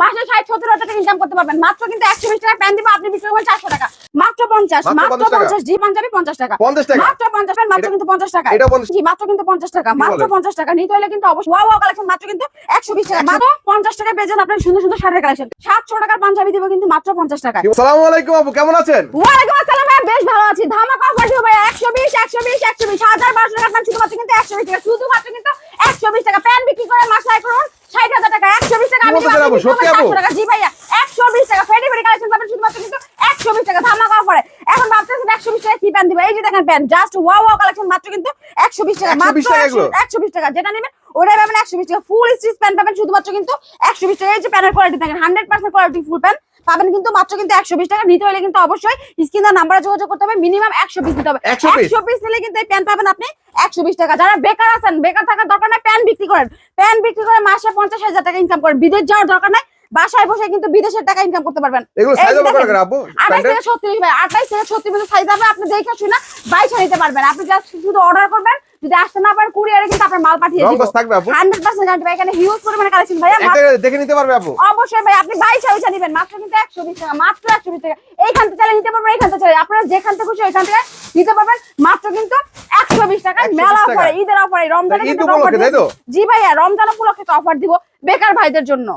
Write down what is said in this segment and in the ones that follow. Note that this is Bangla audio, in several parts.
মাসে ষাট সত্তর হাজার টাকা ইনকাম করতে পারবেন। মাত্র কিন্তু একশো বিশ টাকা প্যান দিব আপনি বিক্রি করবেন চারশো টাকা। মাত্র পঞ্চাশ মাত্র মাত্র 50 টাকা। পঞ্চাশ জি পাঞ্জাবি পঞ্চাশ টাকা। মাত্র পঞ্চাশ প্যান মাত্র কিন্তু পঞ্চাশ টাকা। জি মাত্র কিন্তু পঞ্চাশ টাকা মাত্র? পঞ্চাশ টাকা। নিতে হলে কিন্তু অবশ্যই ওয়াও কালেকশন মাত্র কিন্তু একশো বিশ টাকা। মাত্র পঞ্চাশ টাকা পেয়ে যান আপনার সুন্দর সুন্দর শাড়ির কালেকশন সাতশো টাকার পাঞ্জাবি দিব কিন্তু মাত্র পঞ্চাশ টাকা সালামু আলাইকুম আপু কেমন আছেন? ওয়ালাইকুম আসসালাম ভাই বেশ ভালো আছি। ধামাকা অফার দিব ভাই একশো বিশ একশো বিশ একশো বিশ। হাজার বারোশো টাকা শুধুমাত্র কিন্তু একশো বিশ টাকা। শুধুমাত্র কিন্তু একশো বিশ টাকা। প্যান্ট বিক্রি করে মাসায় করুন। একশো বিশ টাকা কি আমি আপু? সত্যি আপু? টাকা জি ভাইয়া একশো বিশ টাকা ফেরি ফেরি কালেকশন পাবেন শুধুমাত্র কিন্তু একশো বিশ টাকা ধামাকা অফারে এখন ভাবতেছেন একশো বিশ টাকা কি প্যান্ট দিবে এই যে দেখেন pant just wow wow collection মাত্র কিন্তু একশো বিশ টাকা 120 টাকা? একশো বিশ টাকা যেটা নেবেন ওটাই পাবেন একশো বিশ টাকা ফুল স্টিচ প্যান্ট পাবেন শুধুমাত্র কিন্তু একশো বিশ টাকা এই যে প্যান্টের কোয়ালিটি দেখেন hundred percent quality full pant পাবেন কিন্তু মাত্র কিন্তু একশো বিশ টাকা নিতে হলে কিন্তু অবশ্যই স্ক্রিন নাম্বারে যোগাযোগ করতে হবে মিনিমাম একশো পিস দিতে হবে 100 একশো পিস নিলে কিন্তু এই প্যান্ট পাবেন আপনি একশো বিশ টাকা। যারা বেকার আছেন বেকার থাকার দরকার নাই প্যান্ট বিক্রি করেন। প্যান্ট বিক্রি করে মাসে পঞ্চাশ হাজার টাকা ইনকাম করেন। বিদেশ যাওয়ার দরকার নাই বাসায় বসে কিন্তু বিদেশের টাকা ইনকাম করতে পারবেন। আঠাইশ থেকে ছত্রিশ ভাই আঠাইশ থেকে ছত্রিশ সাইজ হবে আপনি দেখে শুনে বাইশে নিতে পারবেন। আপনি জাস্ট শুধু অর্ডার করবেন যদি আসতে না পারেন কুরিয়ারে কিন্তু আপনার মাল পাঠিয়ে দিব। কস থাকবে আপু? হান্ড্রেড পার্সেন্ট গ্যারান্টি ভাই এখানে হিউজ পরিমাণে কালেকশন ভাইয়া দেখে নিতে পারবে আপু? অবশ্যই ভাই আপনি নিবেন মাত্র কিন্তু টাকা মাত্র একশো বিশ টাকা। এইখান থেকে নিতে পারবেন এইখান থেকে আপনারা যেখান থেকে খুশি ওইখান থেকে নিতে পারবেন মাত্র কিন্তু একশো বিশ টাকা 120 মেলা টাকা। ঈদের অফারে রমজানে ঈদ উপলক্ষে, তাই তো? জি ভাইয়া রমজান উপলক্ষে তো অফার দিব বেকার ভাইদের জন্য।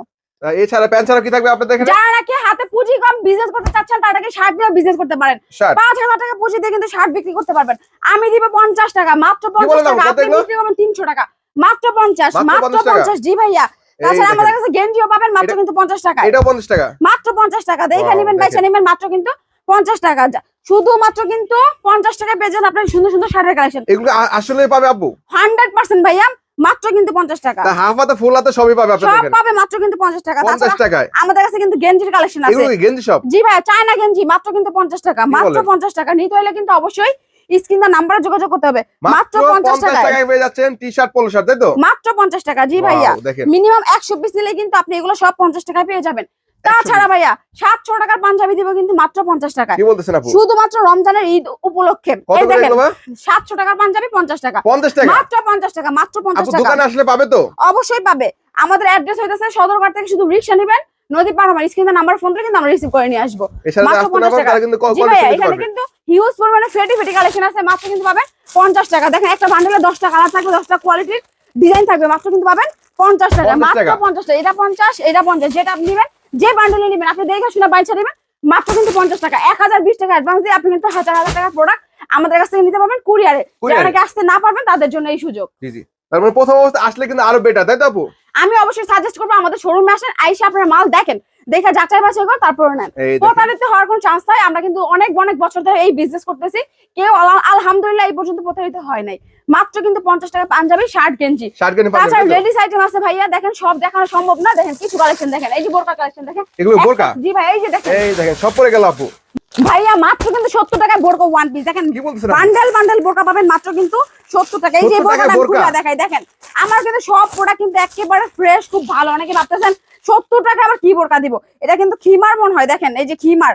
এছাড়া প্যান্ট ছাড়া কি থাকবে আপনাদের এখানে? যারা নাকি হাতে পুঁজি কম বিজনেস করতে চাচ্ছেন তাদেরকে শার্ট দিয়ে বিজনেস করতে পারেন। শার্ট? পাঁচ হাজার টাকা পুঁজি দিয়ে কিন্তু শার্ট বিক্রি করতে পারবেন। আমি দিব পঞ্চাশ টাকা মাত্র বলেন টাকা। আপনি বিক্রি করবেন তিনশো টাকা। মাত্র পঞ্চাশ মাত্র মাত্র 50 পঞ্চাশ জি ভাইয়া। তাছাড়া। আমাদের কাছে গেঞ্জিও পাবেন মাত্র কিন্তু পঞ্চাশ টাকা এটাও পঞ্চাশ টাকা। মাত্র পঞ্চাশ টাকা। দেখে নেবেন। নেবেন মাত্র কিন্তু পঞ্চাশ টাকা। যা- শুধুমাত্র কিন্তু পঞ্চাশ টাকা পেয়েছেন আপনার সুন্দর সুন্দর শার্টের কালেকশন এগুলো আসলে পাবে আপু হান্ড্রেড পার্সেন্ট ভাইয়া মাত্র কিন্তু পঞ্চাশ টাকা। হাফ হাতে ফুল হাতে সবই পাবে সব পাবে মাত্র কিন্তু পঞ্চাশ টাকা। পঞ্চাশ টাকায়? আমাদের কাছে কিন্তু গেঞ্জির কালেকশন আছে। গেঞ্জি সব? জি ভাই চায়না গেঞ্জি মাত্র কিন্তু পঞ্চাশ টাকা। মাত্র পঞ্চাশ টাকা। নিতে হলে কিন্তু অবশ্যই স্ক্রিন নাম্বারে যোগাযোগ করতে হবে। মাত্র মাত্র পঞ্চাশ পঞ্চাশ টাকা টাকায় পেয়ে যাচ্ছেন টি শার্ট পোলো শার্ট তাই তো? মাত্র পঞ্চাশ টাকা। জি ভাইয়া মিনিমাম একশো পিস নিলে কিন্তু আপনি এগুলো সব পঞ্চাশ টাকায় পেয়ে যাবেন। তাছাড়া ভাইয়া সাতশো টাকার পাঞ্জাবি দিব কিন্তু মাত্র পঞ্চাশ টাকায়। কি বলতেছেন আপু? শুধুমাত্র রমজানের ঈদ উপলক্ষে। এই দেখেন সাতশো টাকার পাঞ্জাবি পঞ্চাশ টাকা। পঞ্চাশ টাকা? মাত্র পঞ্চাশ টাকা মাত্র পঞ্চাশ টাকা। দোকানে আসলে পাবে তো? অবশ্যই পাবে। আমাদের অ্যাড্রেস হইতেছে সদরঘাট থেকে শুধু রিক্সা নেবেন নদী পার আমার স্ক্রিনে নাম্বার ফোন করে কিন্তু আমরা রিসিভ করে নিয়ে আসব। মাত্র আসতে না 50 পারে টাকা। এখানে কিন্তু হিউজ পরিমাণে ফেটি ফেটি কালেকশন আছে মাত্র কিন্তু পাবেন পঞ্চাশ টাকা। দেখেন একটা বান্ডেলে দশটা কালার থাকবে দশটা কোয়ালিটির ডিজাইন থাকবে মাত্র কিন্তু পাবেন পঞ্চাশ টাকা। মাত্র পঞ্চাশ টাকা। এটা পঞ্চাশ এটা পঞ্চাশ যেটা আপনি নেবেন যে বান্ডলে নেবেন আপনি দেখে শুনে বাইচা নেবেন মাত্র কিন্তু পঞ্চাশ টাকা এক হাজার বিশ টাকা অ্যাডভান্স দিয়ে আপনি কিন্তু হাজার হাজার টাকা প্রোডাক্ট আমাদের কাছ থেকে নিতে পারবেন কুরিয়ারে যারা নাকি আসতে না পারবেন তাদের জন্য এই সুযোগ। জি জি। তার প্রথম অবস্থা আসলে কিন্তু আরও বেটার তাই তো আপু? আমি অবশ্যই সাজেস্ট করব আমাদের শোরুমে আসেন আইসা আপনার মাল দেখেন। দেখে যাচাই বাছাই করে তারপরে নেন। প্রতারিত হওয়ার কোনো চান্স নাই। আমরা কিন্তু অনেক অনেক বছর ধরে এই বিজনেস করতেছি। কেউ আলহামদুলিল্লাহ এই পর্যন্ত প্রতারিত হয় নাই। মাত্র কিন্তু পঞ্চাশ টাকা পাঞ্জাবি শার্ট গেঞ্জি। তাছাড়া লেডিস আইটেম আছে ভাইয়া দেখেন সব দেখানো সম্ভব না। দেখেন কিছু কালেকশন দেখেন। এই যে বোরকা কালেকশন দেখেন। এগুলো বোরকা? জি ভাই এই যে দেখেন। এই দেখেন সব পরে গেল আপু। ভাইয়া মাত্র কিন্তু সত্তর টাকায় বোরকা ওয়ান পিস দেখেন বান্ডেল বান্ডেল বোরকা পাবেন মাত্র কিন্তু সত্তর টাকা এই যে 70 বোরকা? দেখাই দেখেন। আমার কিন্তু সব প্রোডাক্ট কিন্তু একেবারে ফ্রেশ খুব ভালো। অনেকে ভাবতেছেন সত্তর টাকা আবার কি বোরকা দিব? এটা কিন্তু খিমার মন হয় দেখেন এই যে খিমার।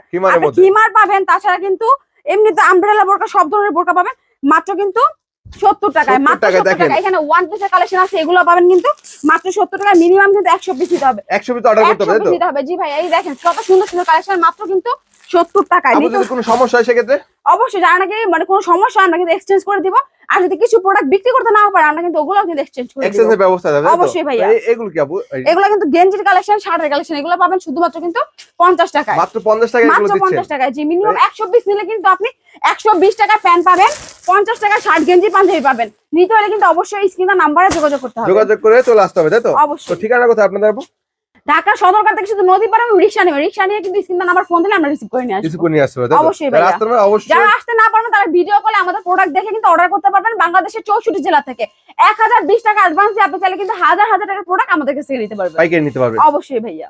খিমার পাবেন তাছাড়া কিন্তু এমনিতে আমব্রেলা বোরকা সব ধরনের বোরকা পাবেন মাত্র কিন্তু সত্তর টাকায় 70 মাত্র সত্তর টাকা এখানে ওয়ান পিসের কালেকশন আছে এগুলো পাবেন কিন্তু মাত্র সত্তর টাকা মিনিমাম কিন্তু একশো পিস দিতে হবে। একশো পিস অর্ডার করতে তো? হবে। জি ভাই এই দেখেন কত সুন্দর সুন্দর কালেকশন মাত্র কিন্তু সত্তর টাকায় নিতে যদি কোনো সমস্যা হয় সেক্ষেত্রে? অবশ্যই যারা নাকি মানে কোনো সমস্যা আমরা কিন্তু এক্সচেঞ্জ করে দিব। আর যদি কিছু প্রোডাক্ট বিক্রি করতে না পারে আমরা কিন্তু ওগুলো কিন্তু এক্সচেঞ্জ করে দিব। এক্সচেঞ্জের ব্যবস্থা আছে অবশ্যই ভাইয়া। এগুলো কি আপু? এগুলো কিন্তু গেঞ্জির কালেকশন শার্টের কালেকশন এগুলো পাবেন শুধুমাত্র কিন্তু পঞ্চাশ টাকায়। মাত্র পঞ্চাশ টাকা এগুলো মাত্র দিচ্ছেন? পঞ্চাশ টাকায় জি মিনিমাম একশো পিস নিলে কিন্তু আপনি একশো বিশ টাকা প্যান্ট পাবেন পঞ্চাশ টাকা শার্ট গেঞ্জি পাঞ্জাবি পাবেন। নিতে হলে কিন্তু অবশ্যই স্ক্রিনের নাম্বারে যোগাযোগ করতে হবে। যোগাযোগ করে চলে আসতে হবে তাই তো? তো অবশ্যই। ঠিকানা কোথায় আপনাদের আপু? ঢাকা সদরঘাট থেকে শুধু নদী পার রিক্সা নেবে। রিক্সা নিয়ে কিন্তু স্ক্রিন নাম্বার ফোন দিলে আমরা রিসিভ করে নিয়ে আসব। করে নিয়ে অবশ্যই যারা। আসতে পারবে অবশ্যই। যারা আসতে না পারবেন তারা ভিডিও কলে আমাদের প্রোডাক্ট দেখে কিন্তু অর্ডার করতে পারবেন বাংলাদেশের চৌষট্টি জেলা থেকে। এক হাজার বিশ টাকা অ্যাডভান্স দিয়ে আপনি চাইলে কিন্তু হাজার হাজার টাকার প্রোডাক্ট আমাদের কাছে নিতে পারবেন। নিতে পারবেন। অবশ্যই ভাইয়া।